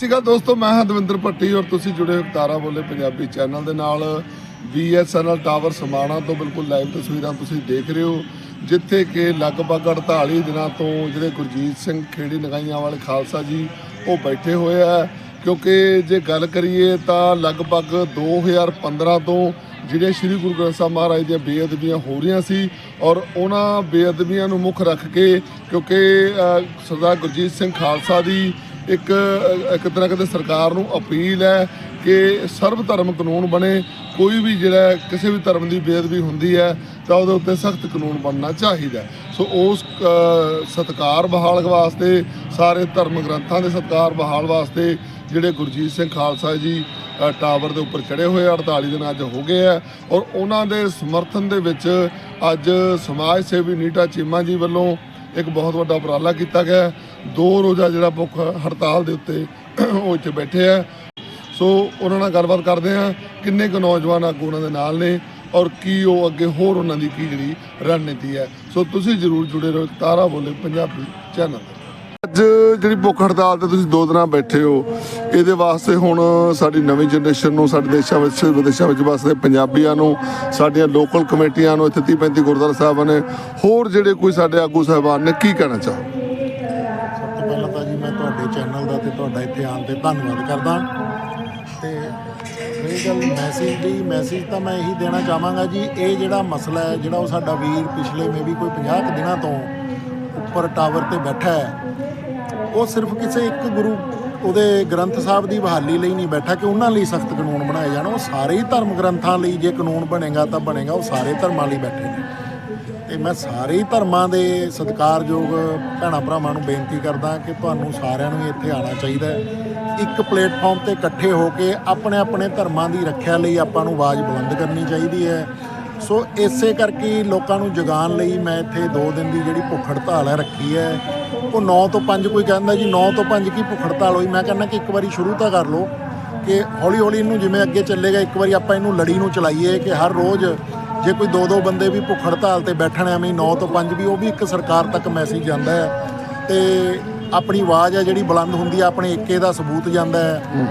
ਸਤਿ ਸ਼੍ਰੀ ਅਕਾਲ ਦੋਸਤੋ, ਮੈਂ ਹਾਂ ਦਵਿੰਦਰ ਭੱਟੀ ਔਰ ਤੁਸੀਂ ਜੁੜੇ ਹੋ ਤਾਰਾ ਬੋਲੇ ਪੰਜਾਬੀ ਚੈਨਲ ਦੇ ਨਾਲ BSNL ਟਾਵਰ ਸਮਾਣਾ ਤੋਂ ਬਿਲਕੁਲ ਲਾਈਵ ਤਸਵੀਰਾਂ ਤੁਸੀਂ ਦੇਖ ਰਹੇ ਹੋ, ਜਿੱਥੇ ਕਿ ਲਗਭਗ 48 ਦਿਨਾਂ ਤੋਂ ਜਿਹੜੇ ਗੁਰਜੀਤ ਸਿੰਘ ਖੇੜੀ ਨਗਾਈਆਂ ਵਾਲੇ ਖਾਲਸਾ ਜੀ ਉਹ ਬੈਠੇ ਹੋਏ ਆ। ਕਿਉਂਕਿ ਜੇ ਗੱਲ ਕਰੀਏ ਤਾਂ ਲਗਭਗ 2015 ਤੋਂ ਜਿਹੜੇ ਸ੍ਰੀ ਗੁਰੂ ਗ੍ਰੰਥ ਸਾਹਿਬ ਮਹਾਰਾਜ ਦੀਆਂ ਬੇਅਦਬੀਆਂ ਹੋ ਰਹੀਆਂ ਸੀ ਔਰ ਉਹਨਾਂ ਬੇਅਦਬੀਆਂ ਨੂੰ ਮੁੱਖ ਰੱਖ ਕੇ ਕਿਉਂਕਿ ਸਰਦਾਰ ਗੁਰਜੀਤ ਸਿੰਘ ਖਾਲਸਾ ਦੀ ਇੱਕ ਇੱਕ ਤਰ੍ਹਾਂ ਕਹਿੰਦੇ ਸਰਕਾਰ ਨੂੰ ਅਪੀਲ ਹੈ ਕਿ ਸਰਵ ਧਰਮ ਕਾਨੂੰਨ ਬਣੇ ਕੋਈ ਵੀ ਜਿਹੜਾ ਕਿਸੇ ਵੀ ਧਰਮ ਦੀ ਬੇਅਦਬੀ ਹੁੰਦੀ ਹੈ ਤਾਂ ਉਹਦੇ ਉੱਤੇ ਸਖਤ ਕਾਨੂੰਨ ਬਣਨਾ ਚਾਹੀਦਾ ਸੋ ਉਸ ਅ, ਸਤਕਾਰ ਬਹਾਲ ਵਾਸਤੇ ਸਾਰੇ ਧਰਮ ਗ੍ਰੰਥਾਂ ਦੇ ਸਤਕਾਰ ਬਹਾਲ ਵਾਸਤੇ ਜਿਹੜੇ ਗੁਰਜੀਤ ਸਿੰਘ ਖਾਲਸਾ ਜੀ ਟਾਵਰ ਦੇ ਉੱਪਰ ਚੜੇ ਹੋਏ ਆ, 48 ਦਿਨ ਅੱਜ ਹੋ ਗਏ ਆ ਔਰ ਉਹਨਾਂ ਦੇ ਸਮਰਥਨ ਦੇ ਵਿੱਚ ਅੱਜ ਸਮਾਜ ਸੇਵੀ ਨੀਟਾ ਚੀਮਾ ਜੀ ਵੱਲੋਂ ਇੱਕ ਬਹੁਤ ਵੱਡਾ ਉਪਰਾਲਾ ਕੀਤਾ ਗਿਆ ਦੋ ਰੋਜ਼ਾ ਜਿਹੜਾ ਭੁੱਖ ਹੜਤਾਲ ਦੇ ਉੱਤੇ ਉਹ ਇੱਥੇ ਬੈਠੇ ਆ। ਸੋ ਉਹਨਾਂ ਨਾਲ ਗੱਲਬਾਤ ਕਰਦੇ ਆ, ਕਿੰਨੇ ਕੁ ਨੌਜਵਾਨ ਆਗੂ ਉਹਨਾਂ ਦੇ ਨਾਲ ਨੇ ਔਰ ਕੀ ਉਹ ਅੱਗੇ ਹੋਰ ਉਹਨਾਂ ਦੀ ਕੀ ਜਿਹੜੀ ਰਣਨੀਤੀ ਹੈ। ਸੋ ਤੁਸੀਂ ਜਰੂਰ ਜੁੜੇ ਰਹੋ ਤਾਰਾ ਬੋਲੇ ਪੰਜਾਬੀ ਚੈਨਲ ਅੱਜ ਜਿਹੜੀ ਭੁੱਖ ਹੜਤਾਲ ਤੇ ਤੁਸੀਂ ਦੋ ਦਿਨਾਂ ਬੈਠੇ ਹੋ, ਇਹਦੇ ਵਾਸਤੇ ਹੁਣ ਸਾਡੀ ਨਵੀਂ ਜਨਰੇਸ਼ਨ ਨੂੰ, ਸਾਡੇ ਦੇਸ਼ਾਂ ਵਿੱਚ, ਵਿਦੇਸ਼ਾਂ ਵਿੱਚ ਵਸਦੇ ਪੰਜਾਬੀਆਂ ਨੂੰ, ਸਾਡੀਆਂ ਲੋਕਲ ਕਮੇਟੀਆਂ ਨੂੰ, ਇੱਥੇ 30 35 ਗੁਰਦੁਆਰਾ ਸਾਹਿਬਾਂ ਨੇ ਹੋਰ ਜਿਹੜੇ ਕੋਈ ਸਾਡੇ ਆਗੂ ਸਾਹਿਬਾਨ ਨੇ, ਕੀ ਕਹਿਣਾ ਚਾਹੋ ਚੈਨਲ ਤੁਹਾਡਾ ਇੱਥੇ ਆਉਣ ਤੇ ਧੰਨਵਾਦ ਕਰਦਾ। ਤੇ ਇਹ ਗੱਲ ਮੈਸੇਜ ਦੀ ਮੈਸੇਜ ਤਾਂ ਮੈਂ ਇਹੀ ਦੇਣਾ ਚਾਹਾਂਗਾ ਜੀ, ਇਹ ਜਿਹੜਾ ਮਸਲਾ ਹੈ, ਜਿਹੜਾ ਉਹ ਸਾਡਾ ਵੀਰ ਪਿਛਲੇ ਮੇ ਵੀ ਕੋਈ 50 ਕੁ ਦਿਨਾਂ ਤੋਂ ਉੱਪਰ ਟਾਵਰ ਤੇ ਬੈਠਾ ਹੈ, ਉਹ ਸਿਰਫ ਕਿਸੇ ਇੱਕ ਗੁਰੂ ਉਹਦੇ ਗ੍ਰੰਥ ਸਾਹਿਬ ਦੀ ਬਹਾਲੀ ਲਈ ਨਹੀਂ ਬੈਠਾ ਕਿ ਉਹਨਾਂ ਲਈ ਸਖਤ ਕਾਨੂੰਨ ਬਣਾਏ ਜਾਣ। ਉਹ ਸਾਰੇ ਹੀ ਧਰਮ ਗ੍ਰੰਥਾਂ ਲਈ ਜੇ ਕਾਨੂੰਨ ਬਣੇਗਾ ਤਾਂ ਬਣੇਗਾ, ਉਹ ਸਾਰੇ ਧਰਮਾਂ ਲਈ ਬੈਠੇ ਨੇ। ਤੇ ਮੈਂ ਸਾਰੇ ਹੀ ਧਰਮਾਂ ਦੇ ਸਤਿਕਾਰਯੋਗ ਭੈਣਾਂ ਭਰਾਵਾਂ ਨੂੰ ਬੇਨਤੀ ਕਰਦਾ ਕਿ ਤੁਹਾਨੂੰ ਸਾਰਿਆਂ ਨੂੰ ਇੱਥੇ ਆਉਣਾ ਚਾਹੀਦਾ ਇੱਕ ਪਲੇਟਫਾਰਮ ਤੇ ਇਕੱਠੇ ਹੋ ਕੇ ਆਪਣੇ ਆਪਣੇ ਧਰਮਾਂ ਦੀ ਰੱਖਿਆ ਲਈ ਆਪਾਂ ਨੂੰ ਆਵਾਜ਼ ਬੁਲੰਦ ਕਰਨੀ ਚਾਹੀਦੀ ਹੈ। ਸੋ ਇਸੇ ਕਰਕੇ ਲੋਕਾਂ ਨੂੰ ਜਗਾਉਣ ਲਈ ਮੈਂ ਇੱਥੇ 2 ਦਿਨ ਦੀ ਜਿਹੜੀ ਭੁੱਖ ਹੜਤਾਲ ਹੈ ਰੱਖੀ ਹੈ। ਉਹ 9 ਤੋਂ 5 ਕੋਈ ਕਹਿੰਦਾ ਜੀ 9 ਤੋਂ 5 ਕੀ ਭੁੱਖ ਹੜਤਾਲ ਹੋਈ? ਮੈਂ ਕਹਿੰਦਾ ਕਿ ਇੱਕ ਵਾਰੀ ਸ਼ੁਰੂ ਤਾਂ ਕਰ ਲਓ ਕਿ ਹੌਲੀ ਹੌਲੀ ਇਹਨੂੰ ਜਿਵੇਂ ਅੱਗੇ ਚੱਲੇਗਾ, ਇੱਕ ਵਾਰੀ ਆਪਾਂ ਇਹਨੂੰ ਲੜੀ ਨੂੰ ਚਲਾਈਏ ਕਿ ਹਰ ਰੋਜ਼ ਜੇ ਕੋਈ ਦੋ ਦੋ ਬੰਦੇ ਵੀ ਭੁੱਖ ਹੜਤਾਲ ਤੇ ਬੈਠਣ ਐਵੇਂ 9 ਤੋਂ 5 ਵੀ ਉਹ ਵੀ ਇੱਕ ਸਰਕਾਰ ਤੱਕ ਮੈਸੇਜ ਜਾਂਦਾ ਹੈ। ਤੇ ਆਪਣੀ ਆਵਾਜ਼ ਹੈ ਜਿਹੜੀ ਬੁਲੰਦ ਹੁੰਦੀ ਹੈ ਆਪਣੇ ਏਕੇ ਦਾ ਸਬੂਤ ਜਾਂਦਾ ਹੈ।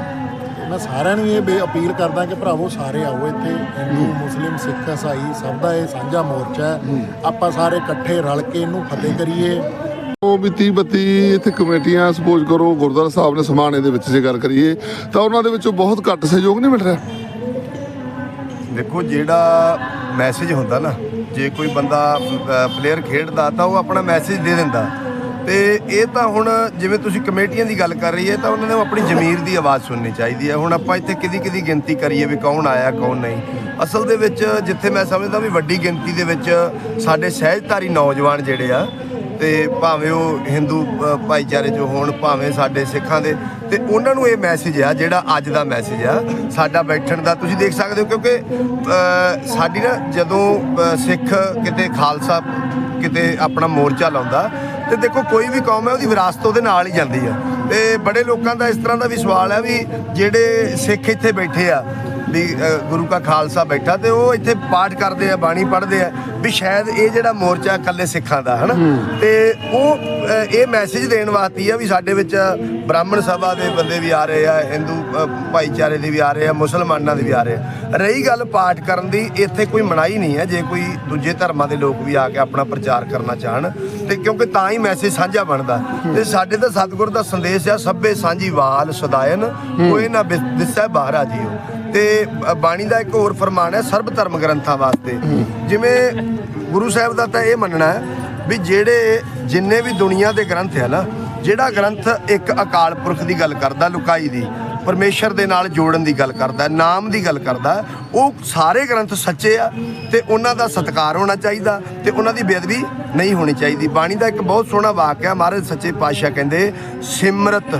ਮੈਂ ਸਾਰਿਆਂ ਨੂੰ ਇਹ ਅਪੀਲ ਕਰਦਾ ਕਿ ਭਰਾਵੋ ਸਾਰੇ ਆਓ ਇੱਥੇ। ਹਿੰਦੂ ਮੁਸਲਿਮ ਸਿੱਖ ਈਸਾਈ ਸਭ ਦਾ ਇਹ ਸਾਂਝਾ ਮੋਰਚਾ ਹੈ। ਆਪਾਂ ਸਾਰੇ ਇਕੱਠੇ ਰਲ ਕੇ ਇਹਨੂੰ ਫਤਿਹ ਕਰੀਏ। ਉਹ ਵੀ 30 32 ਇੱਥੇ ਕਮੇਟੀਆਂ ਸਪੋਜ਼ ਕਰੋ ਗੁਰਦੁਆਰਾ ਸਾਹਿਬ ਨੇ ਸਮਾਣੇ ਦੇ ਵਿੱਚ ਜੇ ਗੱਲ ਕਰੀਏ ਤਾਂ ਉਹਨਾਂ ਦੇ ਵਿੱਚੋਂ ਬਹੁਤ ਘੱਟ ਸਹਿਯੋਗ ਨਹੀਂ ਮਿਲ ਰਿਹਾ। ਦੇਖੋ ਜਿਹੜਾ ਮੈਸੇਜ ਹੁੰਦਾ ਨਾ, ਜੇ ਕੋਈ ਬੰਦਾ ਪਲੇਅਰ ਖੇਡਦਾ ਤਾਂ ਉਹ ਆਪਣਾ ਮੈਸੇਜ ਦੇ ਦਿੰਦਾ। ਤੇ ਇਹ ਤਾਂ ਹੁਣ ਜਿਵੇਂ ਤੁਸੀਂ ਕਮੇਟੀਆਂ ਦੀ ਗੱਲ ਕਰ ਰਹੀ ਹੈ ਤਾਂ ਉਹਨਾਂ ਨੂੰ ਆਪਣੀ ਜ਼ਮੀਰ ਦੀ ਆਵਾਜ਼ ਸੁਣਨੀ ਚਾਹੀਦੀ ਹੈ। ਹੁਣ ਆਪਾਂ ਇੱਥੇ ਕਿਦੀ ਕਿਹਦੀ ਗਿਣਤੀ ਕਰੀਏ ਵੀ ਕੌਣ ਆਇਆ, ਕੌਣ ਨਹੀਂ। ਅਸਲ ਦੇ ਵਿੱਚ ਜਿੱਥੇ ਮੈਂ ਸਮਝਦਾ ਵੀ ਵੱਡੀ ਗਿਣਤੀ ਦੇ ਵਿੱਚ ਸਾਡੇ ਸਹਿਜਧਾਰੀ ਨੌਜਵਾਨ ਜਿਹੜੇ ਆ, ਤੇ ਭਾਵੇਂ ਉਹ ਹਿੰਦੂ ਭਾਈਚਾਰੇ ਚੋਂ ਹੋਣ, ਭਾਵੇਂ ਸਾਡੇ ਸਿੱਖਾਂ ਦੇ ਤੇ ਉਹਨਾਂ ਨੂੰ ਇਹ ਮੈਸੇਜ ਆ, ਜਿਹੜਾ ਅੱਜ ਦਾ ਮੈਸੇਜ ਆ, ਸਾਡਾ ਬੈਠਣ ਦਾ। ਤੁਸੀਂ ਦੇਖ ਸਕਦੇ ਹੋ ਕਿਉਂਕਿ ਸਾਡੀ ਨਾ ਜਦੋਂ ਸਿੱਖ ਕਿਤੇ ਖਾਲਸਾ, ਕਿਤੇ ਆਪਣਾ ਮੋਰਚਾ ਲਾਉਂਦਾ, ਤੇ ਦੇਖੋ ਕੋਈ ਵੀ ਕੌਮ ਹੈ, ਉਹਦੀ ਵਿਰਾਸਤ ਉਹਦੇ ਨਾਲ ਹੀ ਜਾਂਦੀ ਆ। ਤੇ ਬੜੇ ਲੋਕਾਂ ਦਾ ਇਸ ਤਰ੍ਹਾਂ ਦਾ ਵੀ ਸਵਾਲ ਹੈ ਵੀ ਜਿਹੜੇ ਸਿੱਖ ਇੱਥੇ ਬੈਠੇ ਆ ਵੀ ਗੁਰੂ ਕਾ ਖਾਲਸਾ ਬੈਠਾ ਤੇ ਉਹ ਇੱਥੇ ਪਾਠ ਕਰਦੇ ਆ ਬਾਣੀ ਪੜ੍ਹਦੇ ਆ ਵੀ ਸ਼ਾਇਦ ਇਹ ਜਿਹੜਾ ਮੋਰਚਾ ਇਕੱਲੇ ਸਿੱਖਾਂ ਦਾ ਹਨਾ? ਤੇ ਉਹ ਇਹ ਮੈਸੇਜ ਦੇਣ ਵਾਸਤੇ ਆ ਵੀ ਸਾਡੇ ਵਿੱਚ ਬ੍ਰਾਹਮਣ ਸਭਾ ਦੇ ਬੰਦੇ ਵੀ ਆ ਰਹੇ ਆ ਹਿੰਦੂ ਭਾਈਚਾਰੇ ਦੇ ਵੀ ਆ ਰਹੇ ਆ ਮੁਸਲਮਾਨਾਂ ਦੇ ਵੀ ਆ ਰਹੇ ਆ। ਰਹੀ ਗੱਲ ਪਾਠ ਕਰਨ ਦੀ ਇੱਥੇ ਕੋਈ ਮਨਾਹੀ ਨਹੀਂ ਹੈ ਜੇ ਕੋਈ ਦੂਜੇ ਧਰਮਾਂ ਦੇ ਲੋਕ ਵੀ ਆ ਕੇ ਆਪਣਾ ਪ੍ਰਚਾਰ ਕਰਨਾ ਚਾਹਣ ਤੇ ਕਿਉਂਕਿ ਤਾਂ ਹੀ ਮੈਸੇਜ ਸਾਂਝਾ ਬਣਦਾ। ਤੇ ਸਾਡੇ ਤਾਂ ਸਤਿਗੁਰ ਦਾ ਸੰਦੇਸ਼ ਆ ਸਭੇ ਸਾਂਝੀ ਵਾਲ ਸਦਾਇਨ ਕੋਈ ਨਾ ਦਿਸੈ ਬਾਹਰਾ ਜੀਓ। ਤੇ ਬਾਣੀ ਦਾ ਇੱਕ ਹੋਰ ਫਰਮਾਨ ਹੈ, ਸਰਬ ਧਰਮ ਗ੍ਰੰਥਾਂ ਵਾਸਤੇ। ਜਿਵੇਂ ਗੁਰੂ ਸਾਹਿਬ ਦਾ ਤਾਂ ਇਹ ਮੰਨਣਾ ਹੈ ਵੀ ਜਿਹੜੇ ਜਿੰਨੇ ਵੀ ਦੁਨੀਆ ਦੇ ਗ੍ਰੰਥ ਹੈ ਨਾ, ਜਿਹੜਾ ਗ੍ਰੰਥ ਇੱਕ ਅਕਾਲ ਪੁਰਖ ਦੀ ਗੱਲ ਕਰਦਾ, ਲੁਕਾਈ ਦੀ, ਪਰਮੇਸ਼ਰ ਦੇ ਨਾਲ ਜੋੜਨ ਦੀ ਗੱਲ ਕਰਦਾ, ਨਾਮ ਦੀ ਗੱਲ ਕਰਦਾ, ਉਹ ਸਾਰੇ ਗ੍ਰੰਥ ਸੱਚੇ ਆ ਤੇ ਉਹਨਾਂ ਦਾ ਸਤਿਕਾਰ ਹੋਣਾ ਚਾਹੀਦਾ ਤੇ ਉਹਨਾਂ ਦੀ ਬੇਅਦਬੀ ਨਹੀਂ ਹੋਣੀ ਚਾਹੀਦੀ। ਬਾਣੀ ਦਾ ਇੱਕ ਬਹੁਤ ਸੋਹਣਾ ਵਾਕਿਆ ਮਹਾਰਾਜ ਸੱਚੇ ਪਾਤਸ਼ਾਹ ਕਹਿੰਦੇ, ਸਿਮਰਤ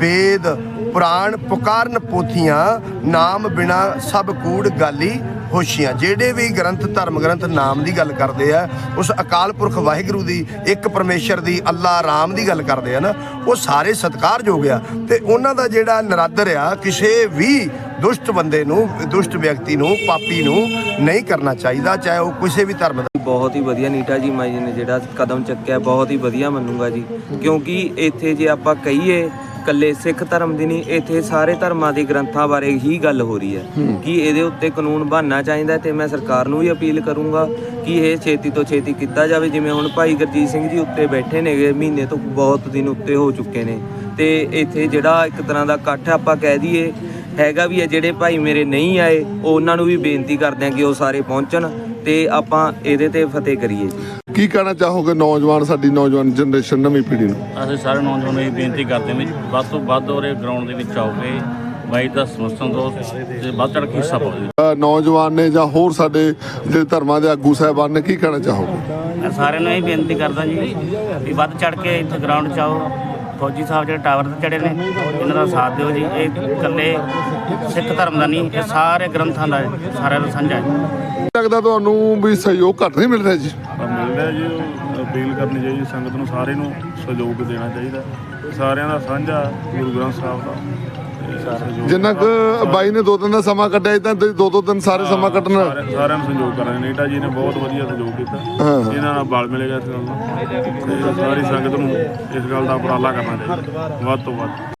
ਬੇਦ ਪੁਰਾਣ ਪੁਕਾਰਨ ਪੋਥੀਆਂ, ਨਾਮ ਬਿਨਾ ਸਭ ਕੂੜ ਗਾਲੀ ਹੋਸ਼ੀਆਂ। ਜਿਹੜੇ ਵੀ ਗ੍ਰੰਥ, ਧਰਮ ਗ੍ਰੰਥ ਨਾਮ ਦੀ ਗੱਲ ਕਰਦੇ ਆ, ਉਸ ਅਕਾਲ ਪੁਰਖ ਵਾਹਿਗੁਰੂ ਦੀ, ਇੱਕ ਪਰਮੇਸ਼ਰ ਦੀ, ਅੱਲਾ ਰਾਮ ਦੀ ਗੱਲ ਕਰਦੇ ਆ ਨਾ, ਉਹ ਸਾਰੇ ਸਤਿਕਾਰਯੋਗ ਆ। ਤੇ ਉਹਨਾਂ ਦਾ ਜਿਹੜਾ ਨਰਾਦਰ ਆ, ਕਿਸੇ ਵੀ ਦੁਸ਼ਟ ਬੰਦੇ ਨੂੰ, ਦੁਸ਼ਟ ਵਿਅਕਤੀ ਨੂੰ, ਪਾਪੀ ਨੂੰ ਨਹੀਂ ਕਰਨਾ ਚਾਹੀਦਾ, ਚਾਹੇ ਉਹ ਕਿਸੇ ਵੀ ਧਰਮ ਦਾ ਬਹੁਤ ਹੀ ਵਧੀਆ ਨੀਟਾ ਜੀ ਮਾਈ ਜੀ ਨੇ ਜਿਹੜਾ ਕਦਮ ਚੱਕਿਆ, ਬਹੁਤ ਹੀ ਵਧੀਆ ਮੰਨੂਗਾ ਜੀ। ਕਿਉਂਕਿ ਇੱਥੇ ਜੇ ਆਪਾਂ ਕਹੀਏ ਇਕੱਲੇ ਸਿੱਖ ਧਰਮ ਦੀ ਨਹੀਂ ਇੱਥੇ ਸਾਰੇ ਧਰਮਾਂ ਦੇ ਗ੍ਰੰਥਾਂ ਬਾਰੇ ਹੀ ਗੱਲ ਹੋ ਰਹੀ ਹੈ। ਕਿ ਇਹਦੇ ਉੱਤੇ ਕਾਨੂੰਨ ਬਣਨਾ ਚਾਹੀਦਾ ਤੇ ਮੈਂ ਸਰਕਾਰ ਨੂੰ ਵੀ ਅਪੀਲ ਕਰੂੰਗਾ ਕਿ ਇਹ ਛੇਤੀ ਤੋਂ ਛੇਤੀ ਕੀਤਾ ਜਾਵੇ। ਜਿਵੇਂ ਹੁਣ ਭਾਈ ਗੁਰਜੀਤ ਸਿੰਘ ਜੀ ਉੱਤੇ ਬੈਠੇ ਨੇਗੇ ਮਹੀਨੇ ਤੋਂ ਬਹੁਤ ਦਿਨ ਉੱਤੇ ਹੋ ਚੁੱਕੇ ਨੇ। ਤੇ ਇੱਥੇ ਜਿਹੜਾ ਇੱਕ ਤਰ੍ਹਾਂ ਦਾ ਇਕੱਠ ਆਪਾਂ ਕਹਿ ਦਈਏ ਹੈਗਾ ਵੀ ਹੈ ਜਿਹੜੇ ਭਾਈ ਮੇਰੇ ਨਹੀਂ ਆਏ ਉਹ ਉਹਨਾਂ ਨੂੰ ਵੀ ਬੇਨਤੀ ਕਰਦੇ ਆ ਕਿ ਉਹ ਸਾਰੇ ਪਹੁੰਚਣ ਤੇ ਆਪਾਂ ਇਹਦੇ ਤੇ ਫਤਿਹ ਕਰੀਏ। ਜੀ ਕੀ ਕਹਿਣਾ ਚਾਹੋਗੇ ਨੌਜਵਾਨ ਸਾਡੀ ਨੌਜਵਾਨ ਜਨਰੇਸ਼ਨ ਨਵੀਂ ਪੀੜ੍ਹੀ ਨੂੰ? ਅਸੀਂ ਸਾਰੇ ਨੌਜਵਾਨਾਂ ਨੂੰ ਇਹ ਬੇਨਤੀ ਕਰਦੇ ਹਾਂ ਵੀ ਵੱਧ ਤੋਂ ਵੱਧ ਉਹਰੇ ਗਰਾਊਂਡ ਦੇ ਵਿੱਚ ਆਓਗੇ ਬਾਈ ਦਾ ਸਮਰਥਨ ਦਿਓ ਤੇ ਵੱਧ ਚੜ੍ਹ ਕੇ ਹਿੱਸਾ ਪਾਓ। ਜੀ। ਅ, ਨੌਜਵਾਨ ਨੇ ਜਾਂ ਹੋਰ ਸਾਡੇ ਜਿਹੜੇ ਧਰਮਾਂ ਦੇ ਆਗੂ ਸਾਹਿਬਾਨ ਨੇ ਕੀ ਕਹਿਣਾ ਚਾਹੋਗੇ? ਮੈਂ ਸਾਰਿਆਂ ਨੂੰ ਇਹ ਬੇਨਤੀ ਕਰਦਾ ਜੀ ਵੀ ਵੱਧ ਚੜ ਕੇ ਇੱਥੇ ਗਰਾਊਂਡ 'ਚ ਆਓ। ਫੌਜੀ ਸਾਹਿਬ ਜਿਹੜੇ ਟਾਵਰ ਤੇ ਚੜੇ ਨੇ ਇਹਨਾਂ ਦਾ ਸਾਥ ਦਿਓ ਜੀ। ਇਹ ਇਕੱਲੇ ਸਿੱਖ ਧਰਮ ਦਾ ਨਹੀਂ ਇਹ ਸਾਰੇ ਗ੍ਰੰਥਾਂ ਦਾ ਹੈ, ਸਾਰਿਆਂ ਦਾ ਸਾਂਝਾ ਹੈ। ਲੱਗਦਾ ਤੁਹਾਨੂੰ ਵੀ ਸਹਿਯੋਗ ਘੱਟ ਨਹੀਂ ਮਿਲ ਰਿਹਾ ਜੀ? ਮਿਲਦਾ ਜੀ ਅਪੀਲ ਕਰਨੀ ਚਾਹੀਦੀ ਸੰਗਤ ਨੂੰ ਸਾਰੇ ਨੂੰ ਸਹਿਯੋਗ ਦੇਣਾ ਚਾਹੀਦਾ। ਸਾਰਿਆਂ ਦਾ ਸਾਂਝਾ ਗੁਰੂ ਗ੍ਰੰਥ ਸਾਹਿਬ ਦਾ। ਜਿੰਨਾ ਕੁ ਬਾਈ ਨੇ ਦੋ ਦਿਨ ਦਾ ਸਮਾਂ ਕੱਢਿਆ ਤਾਂ ਦੋ ਦੋ ਦਿਨ ਸਾਰੇ ਸਮਾਂ ਸਾਰੇ- ਸਾਰਿਆਂ ਨੂੰ ਸਹਿਯੋਗ ਕਰਨਾ ਨੀਟਾ ਜੀ ਨੇ ਬਹੁਤ ਵਧੀਆ ਸਹਿਯੋਗ ਕੀਤਾ। ਇਹਨਾਂ ਨਾਲ ਬਲ ਮਿਲੇਗਾ ਇਸ ਗੱਲ ਤੇ ਸਾਰੀ ਸੰਗਤ ਨੂੰ ਇਸ ਗੱਲ ਦਾ ਉਪਰਾਲਾ ਕਰਨਾ ਚਾਹੀਦਾ। ਵੱਧ ਤੋਂ ਵੱਧ।